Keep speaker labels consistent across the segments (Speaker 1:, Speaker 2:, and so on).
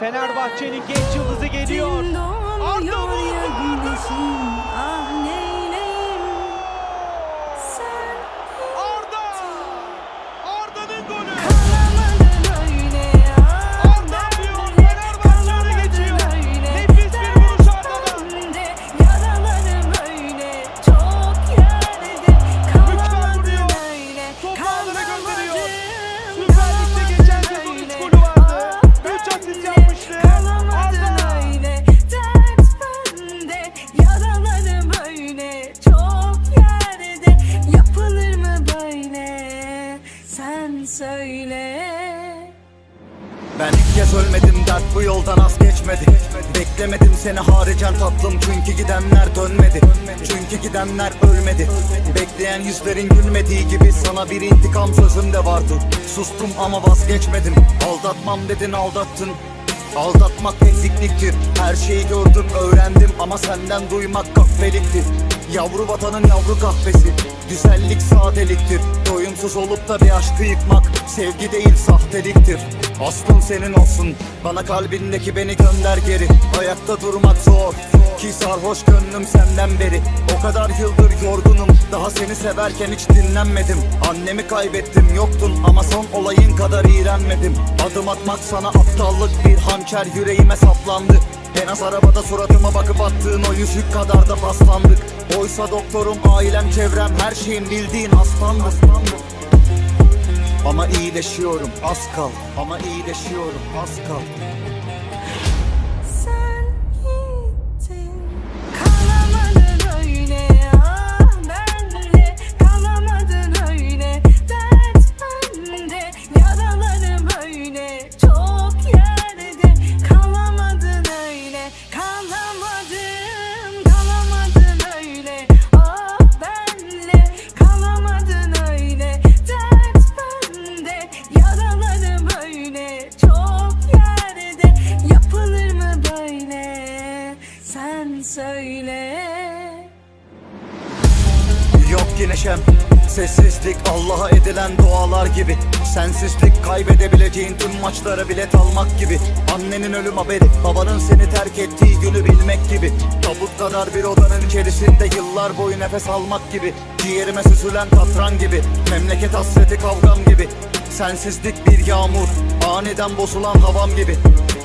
Speaker 1: Fenerbahçe'nin genç yıldızı geliyor. Arda
Speaker 2: güneşin ah neyleyim
Speaker 3: Kez ölmedim dert bu yoldan az geçmedi. Beklemedim seni haricen tatlım çünkü gidenler dönmedi. Çünkü gidenler ölmedi. Bekleyen yüzlerin gülmediği gibi sana bir intikam sözüm de vardı. Sustum ama vazgeçmedim. Aldatmam dedin aldattın. Aldatmak ezikliktir. Her şeyi gördüm öğrendim ama senden duymak kahveliktir. Yavru vatanın yavru kahvesi Güzellik sadeliktir Doyumsuz olup da bir aşkı yıkmak Sevgi değil sahteliktir. Aslın senin olsun Bana kalbindeki beni gönder geri. Ayakta durmak zor Ki sarhoş gönlüm senden beri. O kadar yıldır yorgunum Daha seni severken hiç dinlenmedim. Annemi kaybettim yoktun Ama son olayın kadar iğrenmedim. Adım atmak sana aptallık Bir hançer yüreğime saplandı en az arabada suratıma bakıp attığın o yüzük kadar da paslandık Oysa doktorum, ailem, çevrem her şeyin bildiğin aslandı Ama iyileşiyorum az kal. Ama iyileşiyorum az kal Neşem Sessizlik Allah'a edilen dualar gibi. Sensizlik kaybedebileceğin tüm maçlara bilet almak gibi. Annenin ölüm haberi Babanın seni terk ettiği günü bilmek gibi. Tabut kadar bir odanın içerisinde yıllar boyu nefes almak gibi. Ciğerime süzülen katran gibi. Memleket hasreti kavgam gibi. Sensizlik bir yağmur Aniden bozulan havam gibi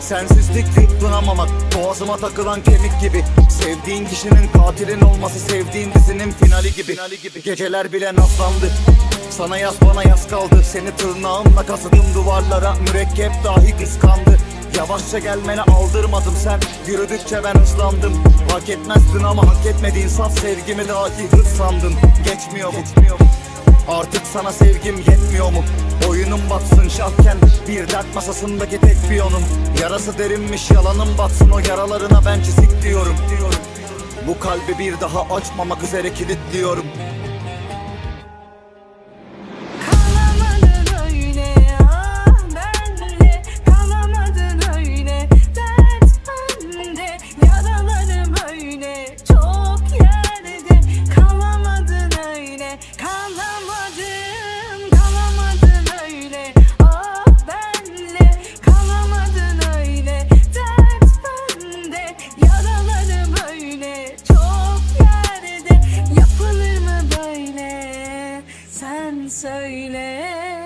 Speaker 3: Sensizlik tutunamamak Boğazıma takılan kemik gibi. Sevdiğin kişinin katilin olması Sevdiğin dizinin finali gibi, finali gibi. Geceler bile nazlandı. Sana yaz bana yaz kaldı. Seni tırnağımla kasıdım duvarlara Mürekkep dahi kıskandı. Yavaşça gelmene aldırmadım sen. Yürüdükçe ben hızlandım. Hak etmezdin ama hak etmediğin saf sevgimi dahi hırs sandın Geçmiyor mu? Geçmiyor? Artık sana sevgim yetmiyor mu? Oyunum batsın şahken Bir dert masasındaki tek piyonum. Yarası derinmiş yalanım batsın O yaralarına ben çizik diyorum. Bu kalbi bir daha açmamak üzere kilitliyorum söyle.